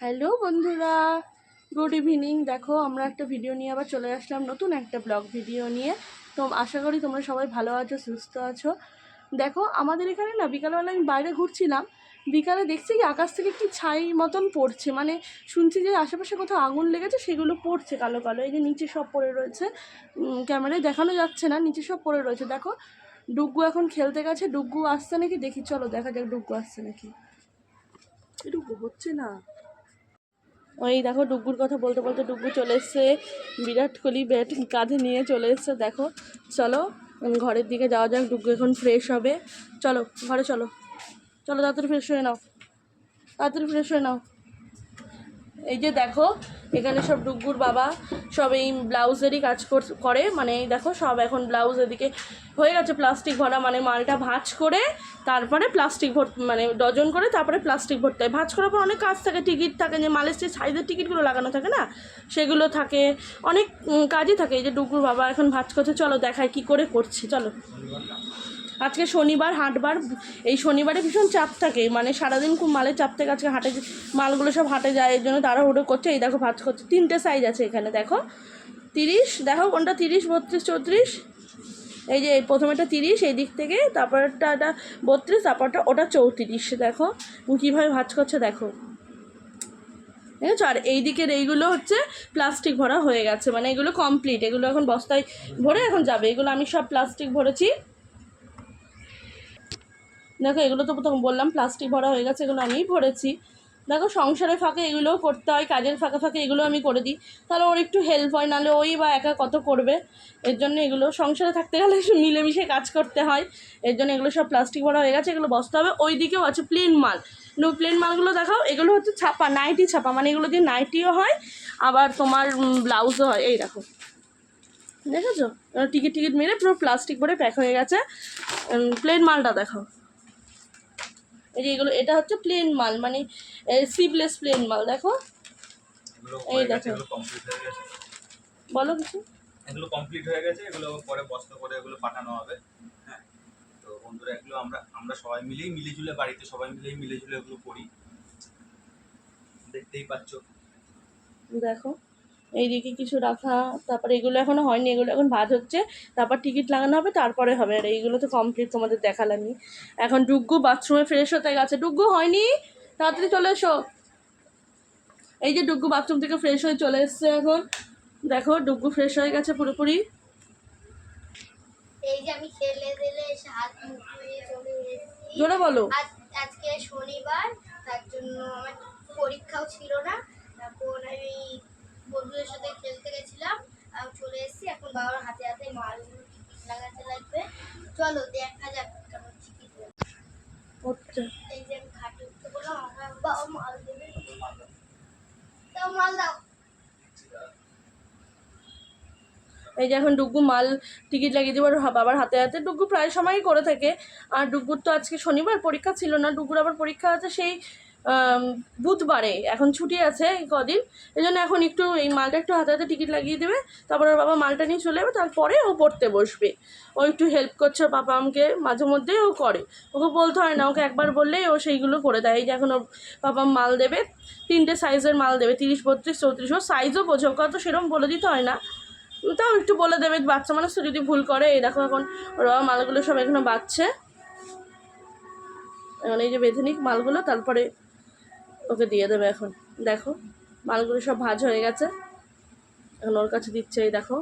Hello বন্ধুরা, good evening. দেখো, আমরা একটা ভিডিও নিয়ে আবার চলে আসলাম, নতুন একটা ব্লগ ভিডিও নিয়ে। তো আশা করি তোমরা সবাই ভালো আছো, সুস্থ আছো। দেখো, আমাদের এখানে না, বিকালবেলা আমি বাইরে ঘুরছিলাম। বিকালে দেখছি কি, আকাশ থেকে কি ছাই মতন পড়ছে। মানে শুনছি যে আশেপাশে কোথাও আগুন লেগেছে, সেগুলো পড়ছে কালো কালো। এই যে নিচে সব পড়ে রয়েছে। ক্যামেরায় দেখানো যাচ্ছে না, নিচে সব পড়ে রয়েছে। দেখো ডুগ্গু এখন খেলতে গেছে। ডুগ্গু আসছে নাকি? দেখি, চলো দেখা যাক ডুগ্গু আসছে নাকি। ডুগ্গু হচ্ছে না। ওই দেখো ডুগুর কথা বলতে বলতে ডুব্বু চলে এসছে, বিরাট কোহলি ব্যাট কাঁধে নিয়ে চলে এসছে, দেখো। চলো ঘরের দিকে যাওয়া যাক ডুগু এখন ফ্রেশ হবে। চলো, ঘরে চলো। চলো, তাড়াতাড়ি ফ্রেশ হয়ে নাও। তাড়াতাড়ি ফ্রেশ হয়ে নাও। এই যে দেখো, এখানে সব ডুগ্গুর বাবা, সব এই ব্লাউজেরই কাজ কর- মানে দেখো, সব এখন ব্লাউজ এদিকে হয়ে গেছে, প্লাস্টিক ভরা। মানে মালটা ভাঁজ করে, তারপরে প্লাস্টিক ভর মানে ডজন করে, তারপরে প্লাস্টিক ভরতে হয়। ভাঁজ করার পর অনেক কাজ থাকে, টিকিট থাকে, যে মালের যে সাইজের টিকিটগুলো লাগানো থাকে না, সেগুলো থাকে। অনেক কাজই থাকে। এই যে ডুগ্গুর বাবা এখন ভাঁজ করছে, চলো দেখায় কি করে করছে, চলো। আজকে শনিবার হাটবার, এই শনিবারে ভীষণ চাপ থাকে মানে সারাদিন খুব মালের চাপ থেকে, আজকে হাটে মালগুলো সব হাটে যায় এর জন্য তারা হুটো করছে, এই দেখো ভাজ করছে, তিনটে সাইজ আছে এখানে, দেখো। তিরিশ, দেখো কোনটা, তিরিশ, বত্রিশ, চৌত্রিশ। এই যে প্রথমেটা তিরিশ, এই দিক থেকে, তারপরটা এটা বত্রিশ, তারপরটা ওটা চৌত্রিশ, দেখো। কীভাবে ভাজ করছে, দেখো। ঠিক আছে আর এই দিকের এইগুলো হচ্ছে প্লাস্টিক ভরা হয়ে গেছে মানে এগুলো কমপ্লিট এগুলো এখন বস্তায় ভরে এখন যাবে, এগুলো আমি সব প্লাস্টিক ভরেছি। দেখো, এগুলো তো প্রথম বললাম প্লাস্টিক ভরা হয়ে গেছে, এগুলো আমিই ভরেছি। দেখো, সংসারের ফাঁকে এগুলোও করতে হয়, কাজের ফাঁকে ফাঁকে এগুলো আমি করে দিই। তাহলে ওর একটু হেল্প হয়, নাহলে ওই বা একা কত করবে? এর জন্য এগুলো সংসারে থাকতে গেলে মিলেমিশে কাজ করতে হয়। এর জন্য এগুলো সব প্লাস্টিক ভরা হয়ে গেছে, এগুলো বসতে হবে। ওই দিকেও আছে প্লেন মাল। নো প্লেন মালগুলো দেখাও, এগুলো হচ্ছে ছাপা নাইটি ছাপা মানে এগুলো দিয়ে নাইটিও হয়, আবার তোমার ব্লাউজও হয়। এই দেখো। দেখেছ? টিকিট টিকিট মেরে পুরো প্লাস্টিক ভরে প্যাক হয়ে গেছে। প্লেন মালটা দেখো এই যে এগুলো এটা হচ্ছে প্লেন মাল মানে সিপলেস প্লেন মাল দেখো। এগুলো এই হয়ে গেছে, দেখো। বলো কিছু। এগুলো কমপ্লিট হয়ে গেছে এগুলো পরে বস্তা করে এগুলো পাঠানো হবে। হ্যাঁ তো বন্ধুরা এগুলো আমরা আমরা সবাই মিলেই বাড়িতে সবাই মিলেই এগুলো করি। দেখতেই পাচ্ছ। দেখো। এইদিকে কিছু রাখা তারপরে এগুলো এখনও হয়নি এগুলো এখন ভাজ হচ্ছে তারপর টিকিট লাগানো হবে তারপরে হবে। আর এইগুলো তো কমপ্লিট তোমাদের দেখালামই। এখন ডুগ্গু বাথরুমে ফ্রেশ হতে গেছে। ডুগ্গু হয়নি? তাড়াতাড়ি চলে এসো। এই যে ডুগ্গু বাথরুম থেকে ফ্রেশ হয়ে চলে এসছে এখন। দেখো ডুগ্গু ফ্রেশ হয়ে গেছে পুরোপুরি। এই যে আমি খেলে দিলে হাত মুখ ধুয়ে চলে এসেছি। জোরে বলো। আজ আজকে শনিবার তার জন্য আমার পরীক্ষাও ছিল না। তারপর আমি বন্ধুদের সাথে খেলতে গেছিলাম আমি চলে এসেছি। এখন বাবার হাতে হাতে মালগুলো টিকিট লাগাতে লাগবে। চলো দেখা যাক কেমন টিকিট এই যে আমি ঘাটে উঠতে বললাম মাল দেবে দাও। মাল দাও। এই যে এখন ডুগ্গু মাল টিকিট লাগিয়ে দেবার বাবার হাতে হাতে। ডুগ্গু প্রায় সময়ই করে থাকে। আর ডুগ্গুর তো আজকে শনিবার পরীক্ষা ছিল না। ডুগ্গুর আবার পরীক্ষা আছে সেই বুধবারে, এখন ছুটি আছে কদিন এই জন্য এখন একটু এই মালটা একটু হাতে হাতে টিকিট লাগিয়ে দেবে, তারপর ওর বাবা মালটা নিয়ে চলে যাবে, তারপরে ও পড়তে বসবে। ও একটু হেল্প করছে পাপা আমাকে, মাঝে মধ্যেই ও করে। ওকে বলতে হয় না, ওকে একবার বললেই ও সেইগুলো করে দেয়, এই যে এখন ওর পাপা মাল দেবে, তিনটে সাইজের মাল দেবে, তিরিশ, বত্রিশ, চৌত্রিশ, ও সাইজও বোঝে ওকে অত সেরকম বলে দিতে হয় না। তাও একটু বলে দেবে, বাচ্চা মানুষ তো যদি ভুল করে, এই দেখো এখন ওর বাবা মালগুলো সব এখানে বাঁচছে এখন এই যে বেঁধে মালগুলো, তারপরে ওকে দিয়ে দেবে এখন। দেখো মালগুলো সব ভাজ হয়ে গেছে। এখন ওর কাছে দিচ্ছে এই দেখো।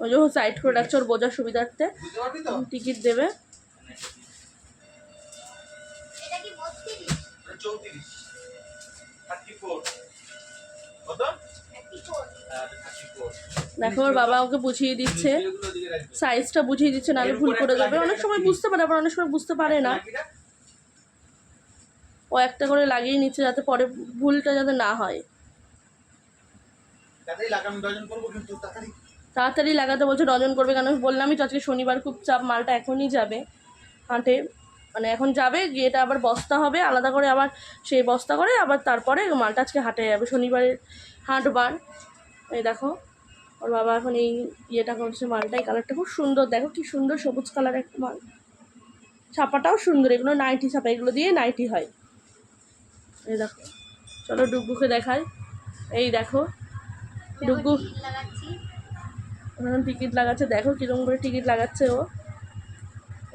ওই যখন সাইড করে রাখছে ওর বোঝার সুবিধার্থে। টিকিট দেবে। এটা কি বত্রিশ? চৌত্রিশ। থার্টি ফোর কত দেখো ওর বাবা ওকে বুঝিয়ে দিচ্ছে। সাইজটা বুঝিয়ে দিচ্ছে নাহলে ভুল করে যাবে। অনেক সময় বুঝতে পারে আবার অনেক সময় বুঝতে পারে না। ও একটা করে লাগিয়ে নিচ্ছে যাতে পরে ভুলটা যাতে না হয়। তাড়াতাড়ি লাগাতে বলছে ডজন করবে কেন? বললামই তো আজকে শনিবার খুব চাপ মালটা এখনই যাবে। হাটে মানে এখন যাবে গিয়ে এটা আবার বস্তা হবে আলাদা করে আবার সেই বস্তা করে আবার তারপরে মালটা আজকে হাটে যাবে শনিবারের হাটবার। এই দেখো, ওর বাবা এখন এই ইয়েটা করছে মালটা এই কালারটা খুব সুন্দর। দেখো কি সুন্দর সবুজ কালার একটা মাল। ছাপাটাও সুন্দর, এগুলো নাইটি ছাপা, এগুলো দিয়ে নাইটি হয়। এই দেখো, চলো ডুগ্গুকে দেখাই। এই দেখো লাগাচ্ছি এখন টিকিট লাগাচ্ছে, দেখো কীরকম করে টিকিট লাগাচ্ছে ও।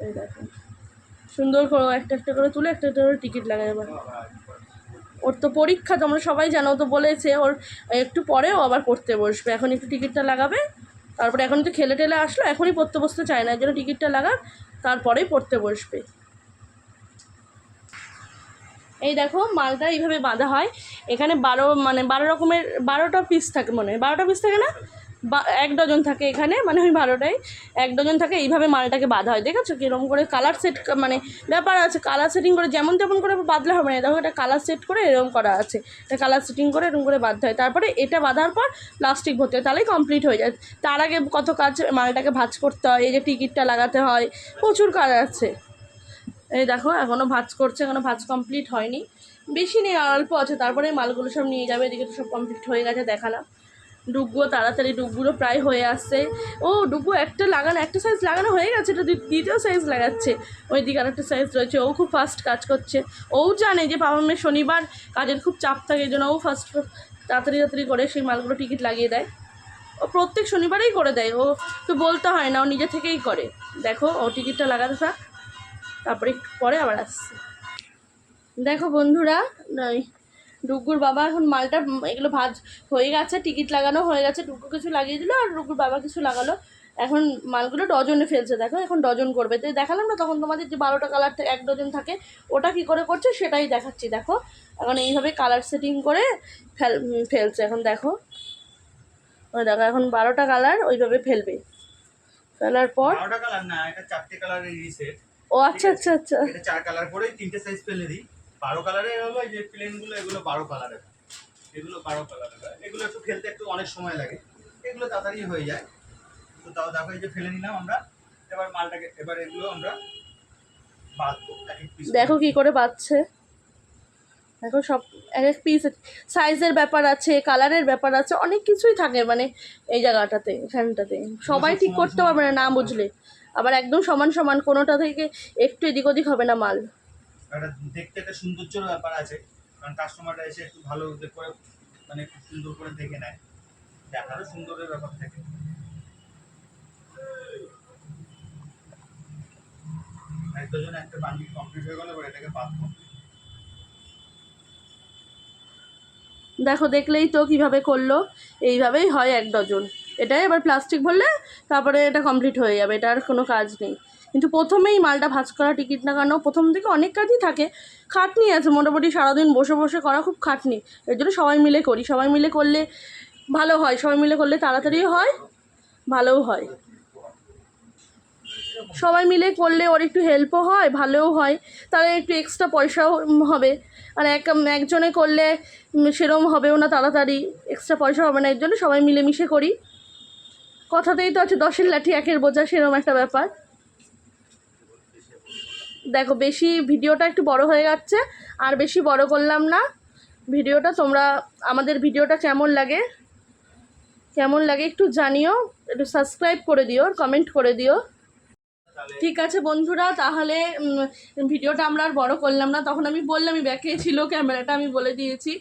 এই দেখো, সুন্দর করে একটা একটা করে তুলে একটা একটা করে টিকিট লাগায় এবার। ওর তো পরীক্ষা, তোমরা সবাই জানো তো বলেছে ওর একটু পরেও আবার পড়তে বসবে। এখন একটু টিকিটটা লাগাবে, তারপরে এখন তো খেলে টেলে আসলো, এখনই পড়তে বসতে চায় না যেন টিকিটটা লাগা তারপরেই পড়তে বসবে। এই দেখো, মালটা এইভাবে বাঁধা হয়। এখানে বারো মানে বারো রকমের, বারোটা পিস থাকে মনে হয়। বারোটা পিস থাকে না? বা এক ডজন থাকে এখানে মানে ওই বারোটাই এক ডজন থাকে, এইভাবে মালটাকে বাঁধা হয়, দেখেছ? কীরকম করে কালার সেট মানে ব্যাপার আছে কালার সেটিং করে যেমন তেমন করে বাঁধলে হবে না। দেখো এটা কালার সেট করে এরকম করা আছে। এটা কালার সেটিং করে এরকম করে বাঁধতে হয়। তারপরে এটা বাঁধার পর প্লাস্টিক ভর্তি হয়, তাহলেই কমপ্লিট হয়ে যায়। তার আগে কত কাজ মালটাকে ভাঁজ করতে হয়, এই যে টিকিটটা লাগাতে হয়, প্রচুর কাজ আছে। এই দেখো এখনও ভাঁজ করছে এখনও ভাঁজ কমপ্লিট হয়নি। বেশি নেই, অল্প আছে, তারপরে মালগুলো সব নিয়ে যাবে, এদিকে তো সব কমপ্লিট হয়ে গেছে, দেখালাম। ডুবগুলো তাড়াতাড়ি ডুবগুলো প্রায় হয়ে আসছে। ও ডুবু একটা লাগানো, একটা সাইজ লাগানো হয়ে গেছে, এটা দ্বিতীয় সাইজ লাগাচ্ছে। ওই দিকে আর একটা সাইজ রয়েছে, ও খুব ফাস্ট কাজ করছে। ও জানে যে বাবা মেয়ে শনিবার কাজের খুব চাপ থাকে, এই জন্য ও ফার্স্ট তাড়াতাড়ি তাড়াতাড়ি করে সেই মালগুলো টিকিট লাগিয়ে দেয়। ও প্রত্যেক শনিবারেই করে দেয়, ও তো বলতে হয় না, ও নিজে থেকেই করে। দেখো, ও টিকিটটা লাগাতে থাক, তারপরে একটু পরে আবার আসছে। দেখো বন্ধুরা, ওই ডুগুর বাবা এখন মালটা এগুলো ভাজ হয়ে গেছে টিকিট লাগানো হয়ে গেছে ডুগু কিছু লাগিয়ে দিল আর ডুগুর বাবা কিছু লাগালো। এখন মালগুলো ডজনে ফেলছে দেখো এখন ডজন করবে। তো দেখালাম না তখন তোমাদের যে বারোটা কালার এক ডজন থাকে ওটা কি করে করছে সেটাই দেখাচ্ছি দেখো। এখন এইভাবে কালার সেটিং করে ফেল ফেলছে এখন দেখো। ওই দেখো এখন বারোটা কালার ওইভাবে ফেলবে। ফেলার পর কালার না এটা কালারের রিসেট ও আচ্ছা আচ্ছা আচ্ছা। এটা চার কালার করে তিনটে সাইজ ফেলে দিই। বারো কালারের হলো এই যে প্লেনগুলো এগুলো বারো কালারের এগুলো বারো কালারের। এগুলো একটু ফেলতে একটু অনেক সময় লাগে। এগুলো তাড়াতাড়ি হয়ে যায়। তো তাও দেখো এই যে ফেলে নিলাম আমরা। এবার মালটাকে এবার এগুলো আমরা বাঁধবো দেখো কি করে পাচ্ছে দেখো সব এক এক পিস সাইজের ব্যাপার আছে কালারের ব্যাপার আছে অনেক কিছুই থাকে মানে এই জায়গাটাতে এখানটাতে সবাই ঠিক করতে পারবে না না বুঝলে। আবার একদম সমান সমান কোনোটা থেকে একটু এদিক ওদিক হবে না মাল। একটা দেখতে একটা সৌন্দর্যের ব্যাপার আছে, কারণ কাস্টমাররা এসে একটু ভালো করে মানে খুব সুন্দর করে দেখে নেয়। দেখারও সুন্দরের ব্যাপার থাকে। এক দুজন, একটা বান্ডিল কমপ্লিট হয়ে গেলে এটাকে দেখো, দেখলেই তো কীভাবে করল। এইভাবেই হয় এক ডজন। এটাই, এবার প্লাস্টিক ভরলে তারপরে এটা কমপ্লিট হয়ে যাবে, এটা আর কোনো কাজ নেই। কিন্তু প্রথমেই মালটা ভাঁজ করা টিকিট লাগানো প্রথম থেকে অনেক কাজই থাকে। খাটনি আছে, মোটামুটি সারাদিন বসে বসে করা খুব খাটনি। এর জন্য সবাই মিলে করি, সবাই মিলে করলে ভালো হয়, সবাই মিলে করলে তাড়াতাড়িও হয়, ভালোও হয়। সবাই মিলে করলে ওর একটু হেল্পও হয়, ভালোও হয়। তাহলে একটু এক্সট্রা পয়সাও হবে। আর এক, একজনে করলে সেরম হবেও না তাড়াতাড়ি এক্সট্রা পয়সা হবে না, এর জন্য সবাই মিলেমিশে করি। কথাতেই তো আছে, দশের লাঠি একের বোঝা সেরম একটা ব্যাপার। দেখো, বেশি ভিডিওটা একটু বড় হয়ে যাচ্ছে, আর বেশি বড় করলাম না। ভিডিওটা তোমরা, আমাদের ভিডিওটা কেমন লাগে কেমন লাগে একটু জানিও, একটু সাবস্ক্রাইব করে দিও কমেন্ট করে দিও। ঠিক আছে বন্ধুরা, তাহলে ভিডিওটা আমরা আর বড় করলাম না। তখন আমি বললামই, ব্যাকে ছিল ক্যামেরাটা, আমি বলে দিয়েছি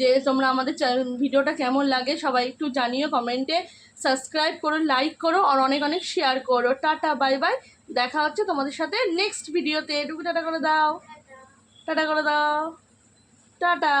যে তোমরা আমাদের ভিডিওটা কেমন লাগে সবাই একটু জানিও কমেন্টে। সাবস্ক্রাইব করো, লাইক করো আর অনেক অনেক শেয়ার করো। Tata, bye bye. দেখা হচ্ছে তোমাদের সাথে নেক্সট ভিডিওতে। এটুকু টাটা করে দাও। টাটা করে দাও। টাটা।